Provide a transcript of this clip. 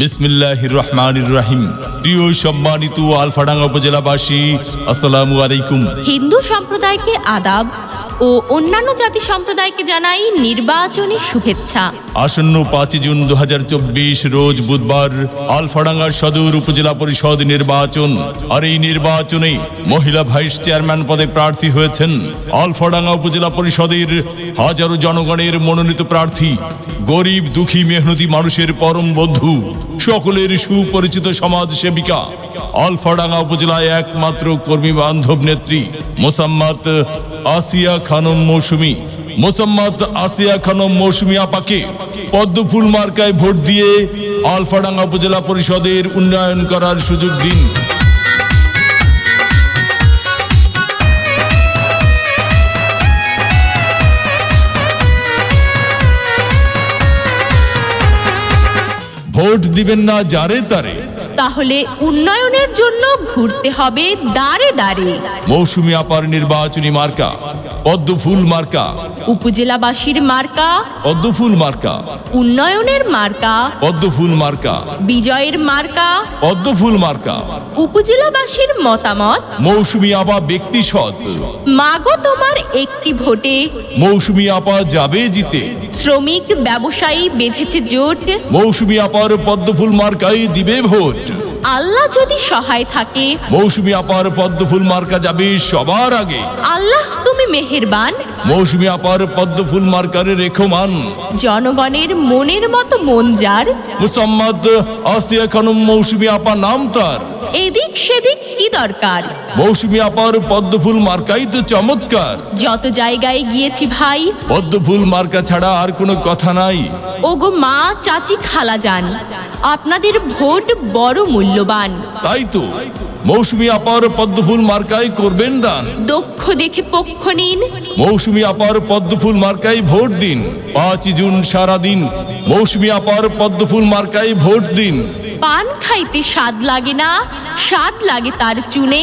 বিসমিল্লাহির রহমানির রহিম প্রিয় সম্মানিত আলফাডাঙ্গা উপজেলাবাসী আসসালামু আলাইকুম। হিন্দু সম্প্রদায়কে আদাব ও অন্যান্য জাতি সম্প্রদায়কে জানাই নির্বাচনী শুভেচ্ছা। আসন্ন পাঁচই জুন দুহাজার চব্বিশ রোজ বুধবার আলফাডাঙ্গা সদর উপজেলা পরিষদ নির্বাচন। আর এই নির্বাচনে মহিলা ভাইস চেয়ারম্যান পদে প্রার্থী হয়েছেন আলফাডাঙ্গা উপজেলা পরিষদের হাজারো জনগণের মনোনীত প্রার্থী, গরিব, দুঃখী, মেহনতি মানুষের পরম বন্ধু, সকলের সুপরিচিত সমাজ সেবিকা আলফাডাঙ্গা উপজেলায় একমাত্র কর্মী বান্ধব নেত্রী মোসাম্মত আসিয়া খানম মৌসুমী। মোসাম্মত আসিয়া খানম মৌসুমী আপাকে পদ্মফুল মার্কায় ভোট দিয়ে আলফাডাঙ্গা উপজেলা পরিষদের উন্নয়ন করার সুযোগ দিন। ভোট দিবেন না যারে তারে তাহলে উন্নয়নের জন্য ঘুরতে হবে দাঁড়ে দাঁড়ে মৌসুমী আপার নির্বাচনী মার্কা পদ্মফুল মার্কা উপজেলাবাসীর মার্কা পদ্মফুল মার্কা উন্নয়নের মার্কা পদ্মফুল মার্কা বিজয়ের মার্কা পদ্মফুল মার্কা। উপজেলাবাসীর মতামত মৌসুমী আপা ব্যক্তি সৎ। মাগো তোমার একটি ভোটে। মৌসুমী আপা যাবে জিতে। শ্রমিক ব্যবসায়ী বেঁধেছে জোট। মৌসুমী আপার পদ্মফুল মার্কাই দিবে ভোট। আল্লাহ যদি সহায় থাকে। মৌসুমী আপার পদ্মফুল মার্কা যাবে সবার আগে। আল্লাহ তুমি মেহেরবান। মৌসুমী আপার পদ্মফুল মার্কার রেখমান। জনগণের মনের মতো মন যার। মুসাম্মদ আসিয়া খানম মৌসুমী আপা নাম তার। এদিক সেদিক কি দরকার। মৌসুমী আপার পদ্মফুল মার্কাই তো চমৎকার। যত জায়গায় গিয়েছি ভাই। পদ্মফুল মার্কা ছাড়া আর কোনো কথা নাই। ওগো মা চাচি খালা যান। আপনাদের ভোট বড় মূল্যবান। তাই তো মৌসুমী আপার পদ্মফুল মার্কাই করবেন দান। দক্ষ দেখে পক্ষ নিন। মৌসুমী আপার পদ্মফুল মার্কাই ভোট দিন। পাঁচই জুন সারা দিন মৌসুমী আপার পদ্মফুল মার্কাই ভোট দিন। পান খাইতে স্বাদ লাগে না। স্বাদ লাগে তার চুনে।